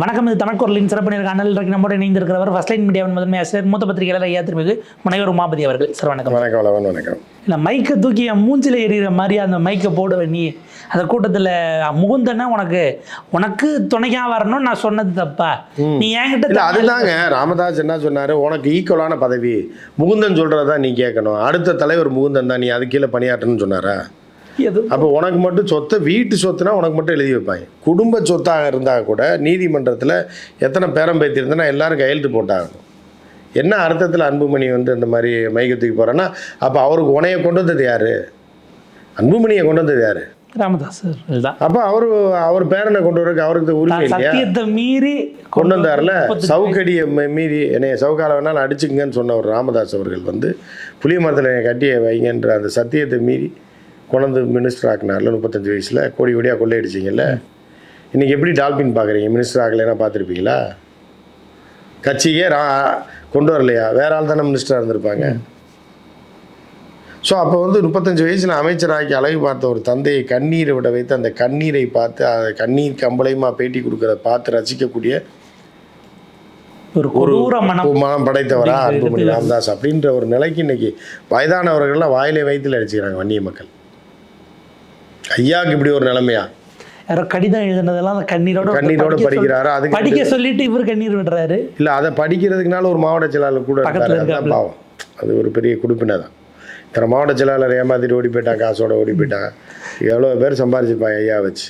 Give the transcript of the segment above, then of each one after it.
வணக்கம் இது தனக்குரலின் சிறப்பு நேர்காணல். இன்றைக்கு நம்மோடு இணைந்திருக்கிறவர் ஃபர்ஸ்ட் லைன் மீடியாவின் முதன்மை ஆசிரியர் மூத்த பத்திரிகையாளர் ஐயா திருமிகு முனைவர் உமாபதி அவர்கள். சார் வணக்கம். வணக்கம் வணக்கம். இல்லை மைக்கை தூக்கி என் மூஞ்சில எறிகிற மாதிரி அந்த மைக்கை போடுவ நீ. அந்த கூட்டத்தில் முகுந்தன்னா உனக்கு உனக்கு துணையா வரணும்னு நான் சொன்னது தப்பா? நீ என்கிட்ட அதுதாங்க. ராமதாஸ் என்ன சொன்னாரு? உனக்கு ஈக்குவலான பதவி. முகுந்தன் சொல்றதா நீ கேட்கணும் அடுத்த தலைவர் முகுந்தன் தான் நீ அது கீழே பணியாற்றணும்னு சொன்னாரா? எது அப்போ உனக்கு மட்டும் சொத்தை வீட்டு சொத்துனா உனக்கு மட்டும் எழுதி வைப்பாங்க. குடும்ப சொத்தாக இருந்தால் கூட நீதிமன்றத்தில் எத்தனை பேரம் பேத்தி இருந்தனா எல்லாரும் கையெழுத்து போட்டாகணும். என்ன அர்த்தத்தில் அன்புமணி வந்து இந்த மாதிரி மைக்கத்துக்கு போகிறேன்னா அப்போ அவருக்கு உனைய கொண்டு வந்தது யாரு? அன்புமணியை கொண்டு வந்தது யாரு? ராமதாஸ் அப்போ அவரு அவர் பேரனை கொண்டு வரக்கு அவருக்கு உரிமை சத்தியத்தை மீறி கொண்டு வந்தார்ல? சவுக்கடியை மீறி என்னைய சவுக்கால வேணாலும் அடிச்சுக்கங்கன்னு சொன்ன ஒரு ராமதாஸ் அவர்கள் வந்து புளிய மரத்தில் என்னை கட்டிய வைங்கன்ற அந்த சத்தியத்தை மீறி கொண்டு மினிஸ்டர் ஆக்குனார்ல முப்பத்தஞ்சு வயசில். கோடி கோடியாக கொள்ளையடிச்சிங்கல்ல. இன்றைக்கி எப்படி டால்பின் பார்க்குறீங்க மினிஸ்டர் ஆகலைன்னா பார்த்துருப்பீங்களா கட்சிக்கே ரா கொண்டு வரலையா? வேற ஆள் தானே மினிஸ்டராக இருந்திருப்பாங்க. ஸோ அப்போ வந்து முப்பத்தஞ்சு வயசில் அமைச்சராக்கி அழகு பார்த்த ஒரு தந்தையை கண்ணீரை விட வைத்து அந்த கண்ணீரை பார்த்து அதை கண்ணீர் கம்பளையுமா பேட்டி கொடுக்கறத பார்த்து ரசிக்கக்கூடிய ஒரு மனம். படைத்தவரா அன்புமணி ராமதாஸ் அப்படின்ற ஒரு நிலைக்கு இன்னைக்கு வயதானவர்கள்லாம் வாயிலே வயிற்றுல அடிச்சுக்கிறாங்க வன்னிய மக்கள். ஐயாவுக்கு இப்படி ஒரு நிலைமையா? யாரோ கடிதம் எழுதுனதெல்லாம் அந்த கண்ணீரோட கண்ணீரோட படிக்கிறாரா அதுக்கு படிக்க சொல்லிட்டு இவர் கண்ணீர் விடுறாரு. இல்லை அதை படிக்கிறதுக்குனால ஒரு மாவட்ட செயலாளர் கூட பக்கத்துல. பாவம். அது ஒரு பெரிய குடுப்பினை தான். இத்தனை மாவட்ட செயலாளர் ஏமாத்திட்டு ஓடி போயிட்டான் காசோட ஓடி போயிட்டான். எவ்வளோ பேர் சம்பாரிச்சிருப்பாங்க ஐயா வச்சு.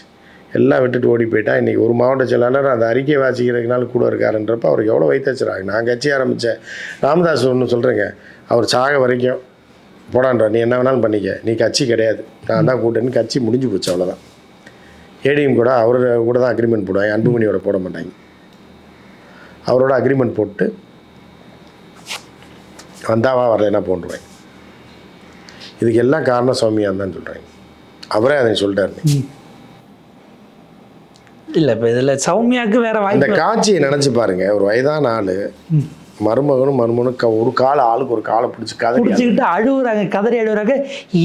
எல்லாம் விட்டுட்டு ஓடி போயிட்டான். இன்றைக்கி ஒரு மாவட்ட செயலாளர் அந்த அறிக்கையை வாசிக்கிறதுனால கூட இருக்காருன்றப்ப அவருக்கு எவ்வளோ வைத்து வச்சுறாங்க நான் கட்சி ஆரம்பித்தேன் ராமதாஸ் ஒன்று சொல்கிறேங்க அவர் சாக வரைக்கும் போடான்றா நீ என்ன வேணாலும் பண்ணிக்க. நீ கட்சி கிடையாது. நான் தான் கூட்டணி கட்சி முடிஞ்சு போச்சு அவ்வளோதான் ஏடிஎம் கூட அவர் கூட தான் அக்ரிமெண்ட் போடுவாங்க. அன்புமணியோட போட மாட்டாங்க. அவரோட அக்ரிமெண்ட் போட்டு வந்தாவா வரலைன்னா போன்றுவேன். இதுக்கு எல்லாம் காரணம் சௌமியான் தான் சொல்கிறேன் அவரே அதை சொல்லிட்டாரு இல்ல இப்ப இதுல சௌமியாக்கு வேற இந்த காட்சியை நினச்சி பாருங்க. ஒரு வயதான ஆள் மருமகனும் மருமகனும் க- ஒரு கால ஆளுக்கு ஒரு காலை பிடிச்சி கதறி குடிச்சுக்கிட்டு அழுவுறாங்க கதறி அழுவுறாங்க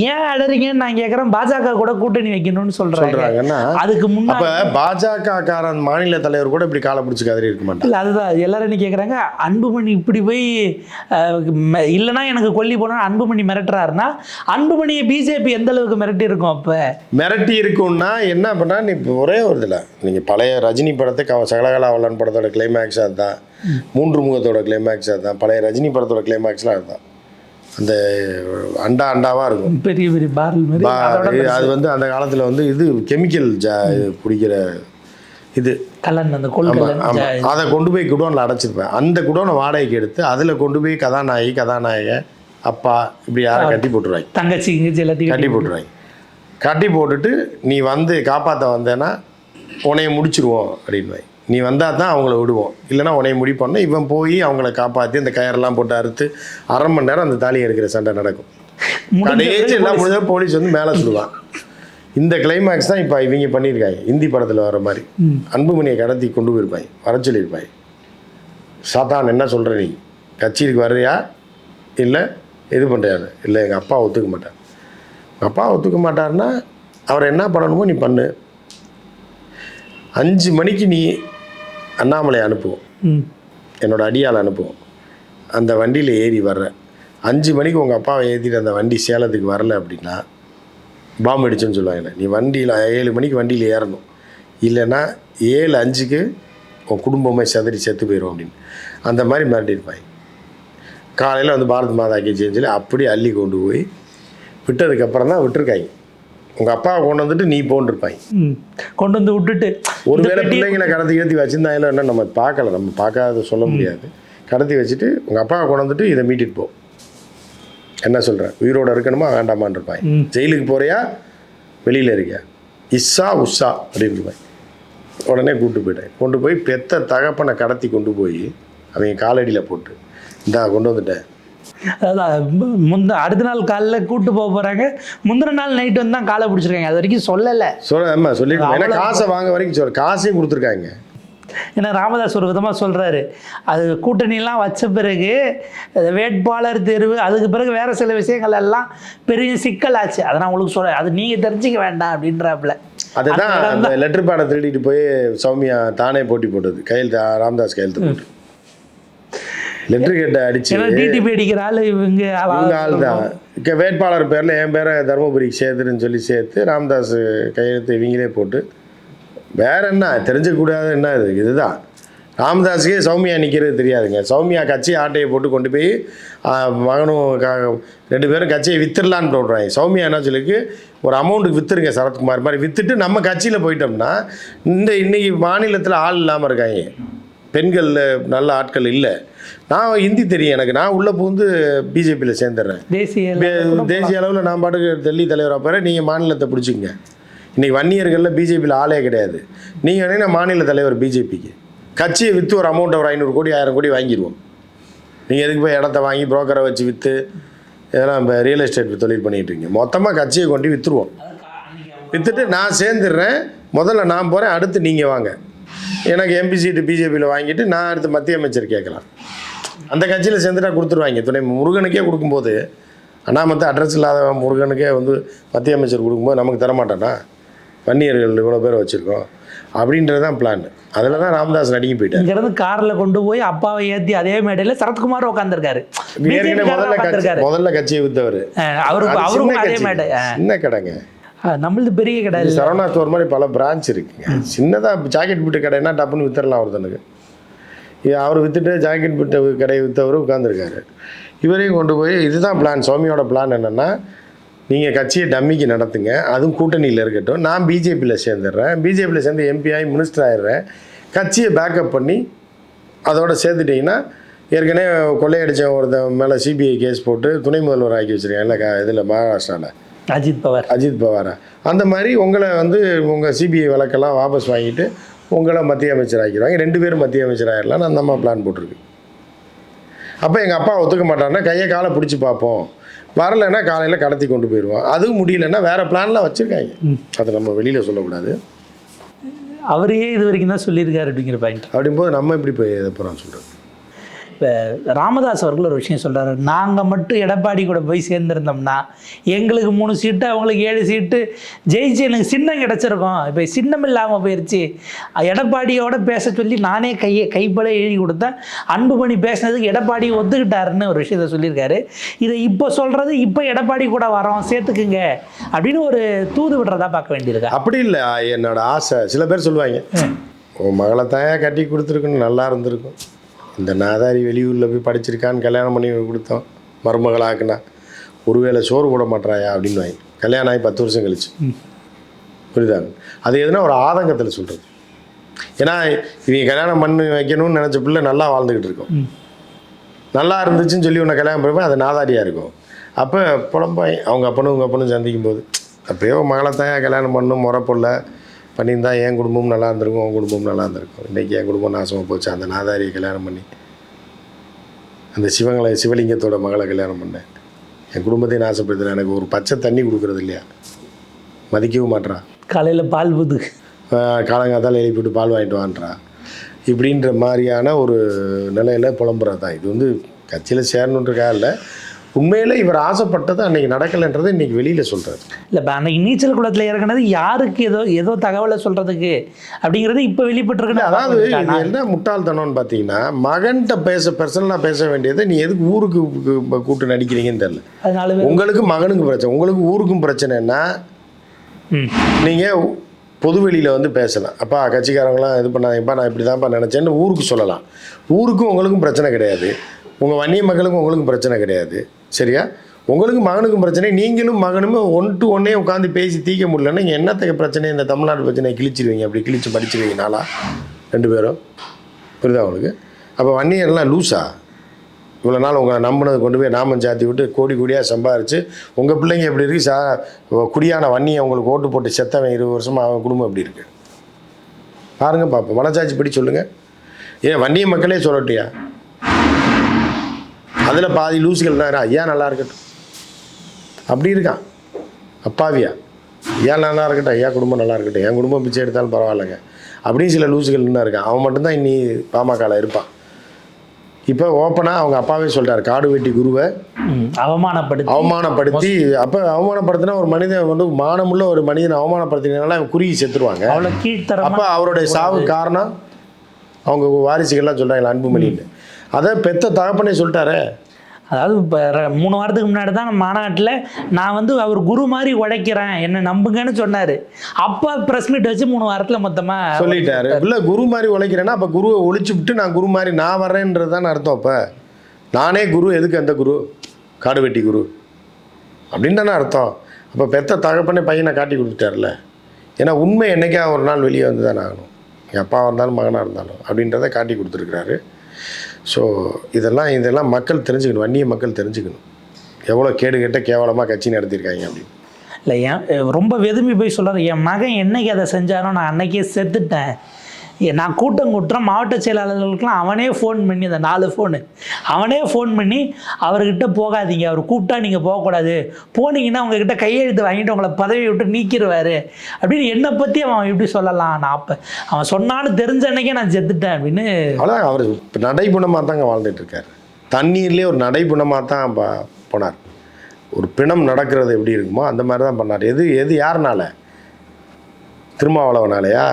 ஏன் அழறீங்கன்னு நான் கேக்குறேன். பாஜக கூட கூட்டணி வைக்கணும்னு சொல்கிறாங்கன்னா அதுக்கு அப்போ முன்னாடி பாஜக காரன் மாநில தலைவர் கூட இப்படி காலை பிடிச்சி கதறி இருக்க மாட்டாங்க இல்ல அதுதான். எல்லாரும் என்ன கேக்குறாங்க? அன்புமணி இப்படி போய் இல்லைன்னா எனக்கு கொல்லி போனா அன்புமணி மிரட்டுறாருன்னா அன்புமணியை பிஜேபி எந்த அளவுக்கு மிரட்டி இருக்கும் அப்ப? மிரட்டி இருக்கும்னா என்ன பண்ணா நீ ஒரே ஒரு இதில். நீங்கள் பழைய ரஜினி படத்துக்கு அவன் சகலகலாவலன் படத்தோட கிளைமேக்ஸ் அதுதான் மூன்று முகத்தோட கிளைமேக்ஸ் அதுதான். பழைய ரஜினி படத்தோட கிளைமேக்ஸ்லாம் அதுதான். அந்த அண்டா அண்டாவாக இருக்கும். பெரிய பெரிய பாரல் அது வந்து அந்த காலத்தில் வந்து இது கெமிக்கல் ஜா இது பிடிக்கிற இது. கலன் அந்த. அதை கொண்டு போய் குடோனில் அடைச்சிருப்பேன். அந்த குடோனை வாடகைக்கு எடுத்து அதில் கொண்டு போய் கதாநாயகி கதாநாயகன் அப்பா இப்படி யாரை கட்டி போட்டுருவாங்க? தங்கச்சி இங்கச்சி எல்லாத்தையும் கட்டி போட்டுருவாங்க. கட்டி போட்டுட்டு நீ வந்து காப்பாற்ற வந்தேன்னா உன்னைய முடிச்சிருவோம் அப்படின்வாங்க நீ வந்தால் தான் அவங்கள விடுவோம். இல்லைன்னா உன்னைய முடிப்போம்னா இவன் போய் அவங்கள காப்பாற்றி அந்த கயரெல்லாம் போட்டு அறுத்து அரை மணி நேரம் அந்த தாலி எடுக்கிற சண்டை நடக்கும். கடைசி எல்லாம் முடிஞ்ச போலீஸ் வந்து மேலே சொல்லுவான் இந்த கிளைமேக்ஸ் தான் இப்போ இவங்க பண்ணியிருக்காங்க. இந்தி படத்தில் வர மாதிரி. அன்புமணியை கடத்தி கொண்டு போயிருப்பாங்க. வர சொல்லியிருப்பாங்க. சாத்தான் என்ன சொல்கிற நீ? கட்சிக்கு வர்றியா? இல்லை இது பண்ணுறியாது இல்லை எங்கள் அப்பா ஒத்துக்க மாட்டார். உங்கள் அப்பா ஒத்துக்க மாட்டாருன்னா அவர் என்ன பண்ணணுமோ நீ பண்ணு. அஞ்சு மணிக்கு நீ அண்ணாமலை அனுப்புவோம். ம். என்னோட அடியால் அனுப்புவோம். அந்த வண்டியில் ஏறி வர்ற அஞ்சு மணிக்கு உங்கள் அப்பாவை ஏற்றிட்டு அந்த வண்டி சேலத்துக்கு வரல அப்படின்னா பாம்பு அடிச்சுன்னு சொல்லுவாங்க நீ வண்டியில் ஏழு மணிக்கு வண்டியில் ஏறணும். இல்லைன்னா ஏழு அஞ்சுக்கு உன் குடும்பமே செதறி செத்து போயிடும் அப்படின்னு. அந்த மாதிரி மிரட்டியிருப்பாங்க காலையில் வந்து பாரத் மாதா கி ஜெயின்னு சொல்லி அப்படி அள்ளி கொண்டு போய் விட்டதுக்கப்புறம் தான் விட்டுருக்காங்க. உங்கள் அப்பாவை கொண்டு வந்துட்டு நீ போன்றிருப்பாங்க ம். கொண்டு வந்து விட்டுட்டு ஒருவேளை பிள்ளைங்களை கடத்தி கடத்தி வச்சிருந்தாங்களோ என்ன நம்ம பார்க்கல. நம்ம பார்க்காத சொல்ல முடியாது. கடத்தி வச்சுட்டு உங்கள் அப்பாவை கொண்டு வந்துட்டு இதை மீட்டிட்டு போ. என்ன சொல்ற? உயிரோட இருக்கணுமா? வேண்டாமான்னு இருப்பாங்க. ஜெயிலுக்கு போறியா? வெளியில் இருக்கியா? இஸ்ஸா உஸ்ஸா அப்படின்னு இருப்பாங்க உடனே கூப்பிட்டு போயிட்டேன் கொண்டு போய் பெத்த தகப்பனை கடத்தி கொண்டு போய் அவங்க காலடியில் போட்டு இந்தா கொண்டு வந்துட்டேன். அதாவது முந்த அடுத்த நாள் காலைல கூட்டு போக போறாங்க. முந்தின நாள் நைட் வந்து தான் காலை பிடிச்சிருக்காங்க. அது வரைக்கும் சொல்லலை. சொல்ல ஆமாம் சொல்லிட்டு ஏன்னா காசை வாங்க வரைக்கும் சொல்ல காசையும் கொடுத்துருக்காங்க. ஏன்னா ராமதாஸ் ஒரு விதமாக சொல்கிறாரு அது கூட்டணிலாம் வச்ச பிறகு வேட்பாளர் தேர்வு அதுக்கு பிறகு வேறு சில விஷயங்கள் எல்லாம் பெரிய சிக்கலாச்சு அதை நான் உங்களுக்கு சொல்கிறேன் அது நீங்கள் தெரிஞ்சிக்க வேண்டாம் அப்படின்றாப்புல. அதுதான் அந்த லெட்டர் பேடை திருடிட்டு போய் சௌமியா தானே போட்டி போட்டது. கையெழுத்து ராமதாஸ் கையெழுத்து போட்டு. லெட்டர் கேட்ட அடிச்சு. டிடிபி அடிக்கிற ஆளு இவங்க ஆள் தான் வேட்பாளர் பேரில் என் பேரை தருமபுரிக்கு சேர்த்துன்னு சொல்லி சேர்த்து ராமதாஸ் கையெழுத்து இவங்களே போட்டு. வேற என்ன? தெரிஞ்சக்கூடாது என்ன இது? இதுதான். ராமதாஸுக்கே சௌமியா நிற்கிறது தெரியாதுங்க. சௌமியா கட்சி ஆட்டையை போட்டு கொண்டு போய் மகனும் ரெண்டு பேரும் கட்சியை வித்துடலான்னு சொல்கிறாங்க சௌமியா என்ன சொல்லிருக்கு? ஒரு அமௌண்ட்டுக்கு வித்துருங்க சரத்குமார் மாதிரி. வித்துட்டு நம்ம கட்சியில் போயிட்டோம்னா இந்த இன்னைக்கு மாநிலத்தில் ஆள் இல்லாமல் இருக்காங்க. பெண்கள் நல்ல ஆட்கள் இல்லை. நான் ஹிந்தி தெரியும் எனக்கு. நான் உள்ளே பூந்து பிஜேபியில் சேர்ந்துடுறேன் தேசிய அளவில் நான் பாட்டுக்கு டெல்லி தலைவராக போகிறேன் நீங்கள் மாநிலத்தை பிடிச்சிக்கங்க. இன்றைக்கி வன்னியர்களில் பிஜேபியில் ஆளே கிடையாது. நீங்கள் வேணா மாநில தலைவர் பிஜேபிக்கு கட்சியை விற்று ஒரு அமௌண்ட்டை ஒரு ஐநூறு கோடி ஆயிரம் கோடி வாங்கிடுவோம். நீங்கள் எதுக்கு போய் இடத்த வாங்கி புரோக்கரை வச்சு விற்று இதெல்லாம் இப்போ ரியல் எஸ்டேட் தொழில் பண்ணிகிட்டு இருக்கீங்க. மொத்தமாக கட்சியை கொண்டு விற்றுருவோம் விற்றுட்டு நான் சேர்ந்துடுறேன் முதல்ல நான் போகிறேன் அடுத்து நீங்கள் வாங்க. எனக்கு எம்பி சீட்டு பிஜேபியில் வாங்கிட்டு நான் அடுத்து மத்திய அமைச்சர் கேட்கலாம். அந்த கட்சியில் சேர்ந்துட்டா கொடுத்துருவாங்க. துணை முருகனுக்கே கொடுக்கும்போது அண்ணாமத்தை அட்ரஸ் இல்லாத முருகனுக்கே வந்து மத்திய அமைச்சர் கொடுக்கும்போது நமக்கு தரமாட்டானா? வன்னியர்கள் இவ்வளோ பேர் வச்சுருக்கோம். அப்படின்றது தான் பிளான் அதில் தான் ராமதாஸ் நடுங்கி போயிட்டார். இங்க இருந்து கார்ல கொண்டு போய் அப்பாவை ஏத்தி அதே மேடையில சரத்குமார் உட்காந்துருக்காரு முதல்ல கட்சி முதல்ல கட்சியை வித்தவர். அவருக்கும் சின்ன அதே. மேடை சின்ன கடைங்க. நம்மளது பெரிய கடை இல்ல. சரவணா ஸ்டோர் மாதிரி பல பிரான்ச் இருக்குங்க. சின்னதாக ஜாக்கெட் பிட்டு கடைன்னா டப்புன்னு வித்துடலாம் ஒருத்தனுக்கு அவர் வித்துட்டு ஜாக்கெட் பிட்டு கடையை விற்றவர் உட்காந்துருக்காரு இவரையும் கொண்டு போய் இதுதான் பிளான் சுவாமியோட பிளான் என்னென்னா நீங்கள் கட்சியை டம்மிக்கு நடத்துங்க. அதுவும் கூட்டணியில் இருக்கட்டும். நான் பிஜேபியில் சேர்ந்துடுறேன். பிஜேபியில் சேர்ந்து எம்பி ஆகி மினிஸ்டர் ஆயிடுறேன். கட்சியை பேக்கப் பண்ணி அதோட சேர்த்துட்டிங்கன்னா ஏற்கனவே கொள்ளையடிச்ச ஒருத்தன் மேலே சிபிஐ கேஸ் போட்டு துணை முதல்வர் ஆக்கி வச்சிருக்கேன் இல்லை இதில் மகாராஷ்டிராவில் அஜித் பவார். அஜித் பவாரா? அந்த மாதிரி உங்களை வந்து உங்கள் சிபிஐ வழக்கெல்லாம் வாபஸ் வாங்கிட்டு உங்களை மத்திய அமைச்சர் ஆக்கிடுவாங்க ரெண்டு பேரும் மத்திய அமைச்சர் ஆகிடலாம் அந்த அம்மா பிளான் போட்டிருக்கு. அப்போ எங்கள் அப்பா ஒத்துக்க மாட்டாருன்னா கையை காலை பிடிச்சி பார்ப்போம். வரலைன்னா காலையில் கடத்தி கொண்டு போயிடுவோம் அதுவும் முடியலன்னா வேறு பிளான்லாம் வச்சுருக்காங்க. அதை நம்ம வெளியில் சொல்லக்கூடாது. அவரையே இது வரைக்கும் தான் சொல்லியிருக்காரு அப்படிங்கிற பாயிண்ட் அப்படிங்கும்போது நம்ம எப்படி போய் எதை போகிறோம் சொல்கிறது இப்போ ராமதாஸ் அவர்கள் ஒரு விஷயம் சொல்றாரு. நாங்கள் மட்டும் எடப்பாடி கூட போய் சேர்ந்துருந்தோம்னா எங்களுக்கு மூணு சீட்டு அவங்களுக்கு ஏழு சீட்டு ஜெயிச்சு எனக்கு சின்னம் கிடச்சிருக்கும். இப்போ சின்னம் இல்லாமல் போயிடுச்சு எடப்பாடியோட பேச சொல்லி நானே கையை கைப்பட எழுதி கொடுத்தேன். அன்புமணி பேசினதுக்கு எடப்பாடி ஒத்துக்கிட்டாருன்னு ஒரு விஷயத்த சொல்லியிருக்காரு. இதை இப்போ சொல்கிறது இப்போ எடப்பாடி கூட வரோம் சேர்த்துக்குங்க அப்படின்னு ஒரு தூது விடுறதா பார்க்க வேண்டியிருக்கா. அப்படி இல்லை என்னோட ஆசை. சில பேர் சொல்லுவாங்க உன் மகளை தான் கட்டி கொடுத்துருக்கணும் நல்லா இருந்திருக்கும். இந்த நாதாரி வெளியூரில் போய் படிச்சிருக்கான்னு கல்யாணம் பண்ணி கொடுத்தோம். மருமகளாக்குனா ஒருவேளை சோறு போட மாட்றாயா அப்படின்னு கல்யாணம் ஆகி பத்து வருஷம் கழிச்சு. புரியுதாங்க அது எதுனா ஒரு ஆதங்கத்தில் சொல்கிறது ஏன்னா இவங்க கல்யாணம் பண்ணி வைக்கணும்னு நினச்ச பிள்ளை நல்லா வாழ்ந்துக்கிட்டு இருக்கும். நல்லா இருந்துச்சுன்னு சொல்லி உன்னை கல்யாணம் பண்ணுவேன் அது நாதாரியாக இருக்கும். அப்போ புலம்பாய் அவங்க அப்பனும் உங்கள் அப்பனும் சந்திக்கும் போது அப்போயோ மகளை தான் கல்யாணம் பண்ணணும் முறை பண்ணியிருந்தா என் குடும்பம் நல்லா இருந்திருக்கும் உன் குடும்பம் நல்லா இருந்திருக்கும். இன்றைக்கி என் குடும்பம் நாசமாக போச்சு. அந்த நாதாரியை கல்யாணம் பண்ணி அந்த சிவங்களை சிவலிங்கத்தோட மகளை கல்யாணம் பண்ணேன். என் குடும்பத்தையும் நாசப்படுத்தின எனக்கு ஒரு பச்சை தண்ணி கொடுக்குறது இல்லையா? மதிக்கவும் மாட்றா. காலையில் பால் புது காலங்காத்தால் எழுப்பிட்டு பால் வாங்கிட்டு வான்றா. இப்படின்ற மாதிரியான ஒரு நிலையில் புலம்புறது. தான் இது வந்து கட்சியில் சேரணுன்றக்கா இல்லை. உண்மையில் இவர் ஆசைப்பட்டது அன்னைக்கு நடக்கலைன்றதை இன்னைக்கு வெளியில் சொல்கிறார் இல்லை இப்போ நீச்சல் குளத்தில் இறக்குனது யாருக்கு ஏதோ ஏதோ தகவலை சொல்கிறதுக்கு அப்படிங்கிறது இப்போ வெளிப்பட்டிருக்குன்னு அதாவது இது என்ன முட்டாள்தனம்னு பார்த்தீங்கன்னா மகன்கிட்ட பேச பர்சனலாக பேச வேண்டியதை நீ எதுக்கு ஊருக்கு கூட்டு நடிக்கிறீங்கன்னு தெரில அதனால உங்களுக்கு மகனுக்கு பிரச்சனை உங்களுக்கு ஊருக்கும் பிரச்சனைன்னா நீங்கள் பொதுவெளியில் வந்து பேசலாம். அப்பா கட்சிக்காரங்களாம் இது பண்ணாங்கப்பா நான் இப்படி தான்ப்பா நினச்சேன்னு ஊருக்கு சொல்லலாம். ஊருக்கும் உங்களுக்கும் பிரச்சனை கிடையாது. உங்கள் வன்னிய மக்களுக்கும் உங்களுக்கும் பிரச்சனை கிடையாது. சரியா? உங்களுக்கும் மகனுக்கும் பிரச்சனை நீங்களும் மகனுமே ஒன் டு ஒன்னே உட்காந்து பேசி தீர்க்க முடியலன்னா நீங்கள் என்னத்துக்கு பிரச்சனை? இந்த தமிழ்நாடு பிரச்சனையை கிழிச்சிருவீங்க? அப்படி கிழிச்சு படிச்சிருவீங்க நாளா? ரெண்டு பேரும். புரியுதா உங்களுக்கு? அப்போ வன்னியர்லாம் லூஸா இவ்வளோ நாள் உங்களை நம்பினது கொண்டு போய் நாமம் சாத்தி விட்டு கோடி கோடியாக சம்பாரிச்சு உங்கள் பிள்ளைங்க எப்படி இருக்குது சா குடியான வன்னியை உங்களுக்கு ஓட்டு போட்டு செத்தவன் இருபது வருஷமாக அவன் குடும்பம் எப்படி இருக்கு? பாருங்கள் பார்ப்போம் மனசாட்சி படி சொல்லுங்கள் ஏன் வன்னிய மக்களே சொல்லட்டியா? அதில் பாதி லூசுகள் இருக்கா. ஐயா நல்லா இருக்கட்டும். அப்படி இருக்கான். அப்பாவியா? ஐயா நல்லா இருக்கட்டும். ஐயா குடும்பம் நல்லா இருக்கட்டும். என் குடும்பம் பிச்சை எடுத்தாலும் பரவாயில்லைங்க. அப்படின்னு சில லூசுகள் இன்னும் இருக்கான். அவன் மட்டும்தான் இன்னி பாமகவில் இருப்பான். இப்போ ஓப்பனாக அவங்க அப்பாவே சொல்லிட்டார் காடு வெட்டி குருவை அவமானப்படுத்தி. அவமானப்படுத்தி அப்போ அவமானப்படுத்தினா ஒரு மனிதன் வந்து மானமுள்ள ஒரு மனிதனை அவமானப்படுத்தினால அவன் குறுகி செத்துருவாங்க. அவ்வளோ கீழ்த்தரமா அப்போ அவருடைய சாவு காரணம் அவங்க வாரிசுகள்லாம் சொல்கிறாங்களா அன்புமணின்னு. அதை பெத்த தகப்பனே சொல்லிட்டாரே. அதாவது இப்போ மூணு வாரத்துக்கு முன்னாடி தான் மாநாட்டில் நான் வந்து அவர் குரு மாதிரி உழைக்கிறேன் என்னை நம்புங்கன்னு சொன்னார். அப்போ ப்ரெஸ் மீட் வச்சு மூணு வாரத்தில் மொத்தமாக சொல்லிட்டாரு. இல்லை குரு மாதிரி உழைக்கிறேன்னா அப்போ குருவை ஒழிச்சு விட்டு நான் குரு மாதிரி நான் வர்றேன்றது தானே அர்த்தம் அப்போ. நானே குரு எதுக்கு அந்த குரு? காடு வெட்டி குரு. அப்படின்னு தானே அர்த்தம். அப்போ பெத்த தகப்பனே பையனை காட்டி கொடுத்துட்டார்ல. ஏன்னா உண்மை என்னைக்கா ஒரு நாள் வெளியே வந்து தானே ஆகணும். எங்கள் அப்பாவாக இருந்தாலும் மகனாக இருந்தாலும் அப்படின்றத காட்டி கொடுத்துருக்குறாரு. ஸோ இதெல்லாம் இதெல்லாம் மக்கள் தெரிஞ்சுக்கணும். வன்னிய மக்கள் தெரிஞ்சுக்கணும். எவ்வளோ கேடு கேட்ட கேவலமாக கட்சி நடத்தியிருக்காங்க அப்படின்னு. இல்லை என் ரொம்ப வெதும்பி போய் சொல்கிறார் என் மகன் என்னைக்கு அதை செஞ்சாரோ நான் அன்னைக்கே செத்துட்டேன். நான் கூட்டம் கூட்டுறோம். மாவட்ட செயலாளர்களுக்கெல்லாம் அவனே ஃபோன் பண்ணி அந்த நாலு ஃபோனு அவனே ஃபோன் பண்ணி அவர்கிட்ட போகாதீங்க. அவர் கூப்பிட்டா நீங்கள் போகக்கூடாது. போனீங்கன்னா உங்ககிட்ட கையெழுத்து வாங்கிட்டு உங்களை பதவி விட்டு நீக்கிடுவார் அப்படின்னு என்னை பற்றி அவன் எப்படி சொல்லலாம்? நான் அப்போ அவன் சொன்னான்னு தெரிஞ்ச அன்னைக்கே நான் செத்துட்டேன் அப்படின்னு. அவ்வளோதான் அவர் நடைபுணமாக தாங்க வாழ்ந்துட்டு இருக்காரு தண்ணீர்லேயே ஒரு நடைபுணமாக தான் போனார். ஒரு பிணம் நடக்கிறது எப்படி இருக்குமோ அந்த மாதிரி தான் பண்ணார். எது எது யாருனால? திருமாவளவனாலையா?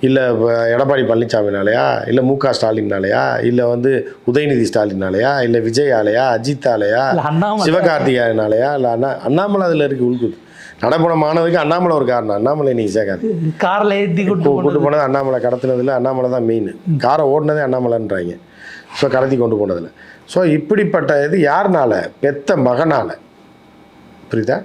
இல்லை எடப்பாடி பழனிசாமினாலயா இல்லை மு க ஸ்டாலின்னாலயா? இல்லை வந்து உதயநிதி ஸ்டாலினாலயா இல்லை விஜயாலயா? அஜித்தாலயா? இல்லை அண்ணாமலை. சிவகார்த்திகேயனாலயா? இல்லை அண்ணா அண்ணாமலை அதில் இருக்கு உள்குது நடைபுணமானதுக்கு அண்ணாமலை ஒரு காரணம். அண்ணாமலை நீ சேர்க்காது காரில் ஏற்றி கூட்டு கூ- கூட்டு போனது அண்ணாமலை கடத்தினதில் அண்ணாமலை தான் மெயின் காரை ஓடினதே அண்ணாமலைன்றாங்க. ஸோ கடத்தி கொண்டு போனதில். ஸோ இப்படிப்பட்ட இது யாருனால? பெத்த மகனால. புரியுதா?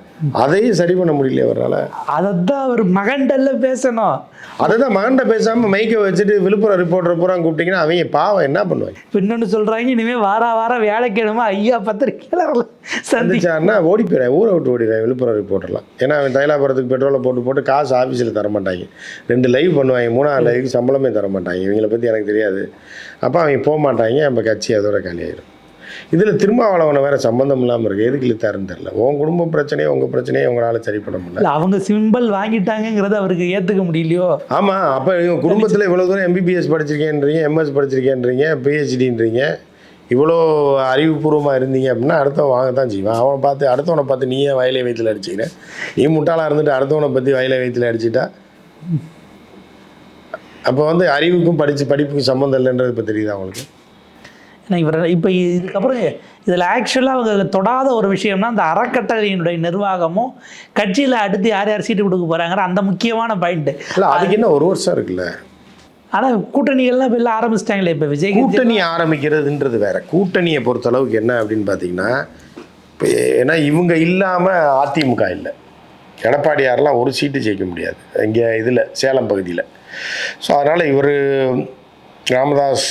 அதையும் சரி பண்ண முடியல அவரால். அதைத்தான் அவர் மகன்டல்ல பேசணும். அதை தான் மகன்கிட்ட பேசாமல் மைக்கை வச்சுட்டு விழுப்புரம் ரிப்போர்ட்டர் பூரா கூப்பிட்டீங்கன்னா அவங்க பாவம் என்ன பண்ணுவாங்க? இப்ப இன்னொன்னு சொல்றாங்க இனிமே வார வாரம் வியாழக்கிழமை ஐயா பத்திரிக்கையாளர்ல சந்தி. சந்திச்சாருன்னா ஓடி போயிடுறேன் ஊரை விட்டு ஓடிடுறேன் விழுப்புரம் ரிப்போர்ட்டர்லாம் ஏன்னா அவன் தைலாபுரத்துக்கு பெட்ரோலை போட்டு போட்டு காசு ஆஃபீஸில் தர மாட்டாங்க ரெண்டு லைவ் பண்ணுவாங்க மூணாவது லைவுக்கு சம்பளமே தர மாட்டாங்க இவங்கள பற்றி எனக்கு தெரியாது. அப்போ அவங்க போக மாட்டாங்க நம்ம கட்சி அதோட காலியாயிடும் இதில் திருமாவளவனை வேற சம்மந்தம் இல்லாமல் இருக்கு. எதுக்கு இழுத்தாருன்னு தெரில உன் குடும்ப பிரச்சனையே உங்கள் பிரச்சனையே உங்களால் சரி பண்ண முடியல. அவங்க சிம்பிள் வாங்கிட்டாங்கங்கிறத அவருக்கு ஏத்துக்க முடியலையோ? ஆமாம் அப்போ இவங்க குடும்பத்தில் இவ்வளோ தூரம் எம்பிபிஎஸ் படிச்சிருக்கேன்றீங்க எம்எஸ் படிச்சிருக்கேன்றீங்க பிஹெச்டின்றீங்க இவ்வளோ அறிவுபூர்வமாக இருந்தீங்க அப்படின்னா அடுத்தவன் வாங்க தான் செய்வான். அவனை பார்த்து அடுத்தவனை பார்த்து நீயே வயலை வயிற்றுல அடிச்சுக்கிற? நீ முட்டாளாக இருந்துட்டு அடுத்தவனை பற்றி வயலை வயிற்றுல அடிச்சிட்டா? அப்போ வந்து அறிவுக்கும் படித்து படிப்புக்கும் சம்மந்தம் இல்லைன்றது இப்போ தெரியுதா அவங்களுக்கு ஏன்னா இவர் இப்போ இதுக்கப்புறம் இதில் ஆக்சுவலாக அவங்க தொடாத ஒரு விஷயம்னா அந்த அறக்கட்டளையினுடைய நிர்வாகமும் கட்சியில் அடுத்து யார் யார் சீட்டு கொடுக்க போகிறாங்கிற அந்த முக்கியமான பாயிண்ட்டு இல்லை அதுக்கு என்ன ஒரு வருஷம் இருக்குல்ல? ஆனால் கூட்டணிகள்லாம் வெளில ஆரம்பிச்சிட்டாங்களே இப்போ விஜய் கூட்டணி ஆரம்பிக்கிறதுன்றது வேற. கூட்டணியை பொறுத்தளவுக்கு என்ன அப்படின்னு பார்த்தீங்கன்னா இப்போ ஏன்னா இவங்க இல்லாமல் அதிமுக இல்லை. எடப்பாடியாரெலாம் ஒரு சீட்டு ஜெயிக்க முடியாது. இங்கே இதில் சேலம் பகுதியில். ஸோ அதனால் இவர் ராமதாஸ்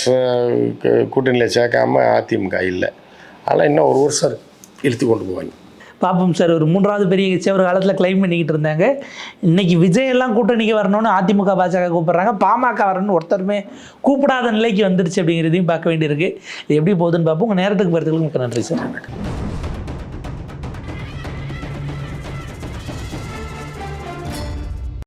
கூட்டணியில் சேர்க்காம அதிமுக இல்லை. ஆனால் இன்னும் ஒரு வருஷம் இழுத்து கொண்டு போவாங்க. பார்ப்போம் சார் ஒரு மூன்றாவது பெரிய கட்சி ஒரு காலத்தில் கிளைம் பண்ணிக்கிட்டு இருந்தாங்க. இன்னைக்கு விஜய் எல்லாம் கூட்டணிக்கு வரணும்னு அதிமுக பாஜக கூப்பிட்றாங்க. பாமக வரணும்னு ஒருத்தருமே கூப்பிடாத நிலைக்கு வந்துருச்சு அப்படிங்கிறதையும் பார்க்க வேண்டியிருக்கு. இது எப்படி போகுதுன்னு பார்ப்போம் உங்கள் நேரத்துக்கு போகிறதுக்கு மிக்க நன்றி சார்.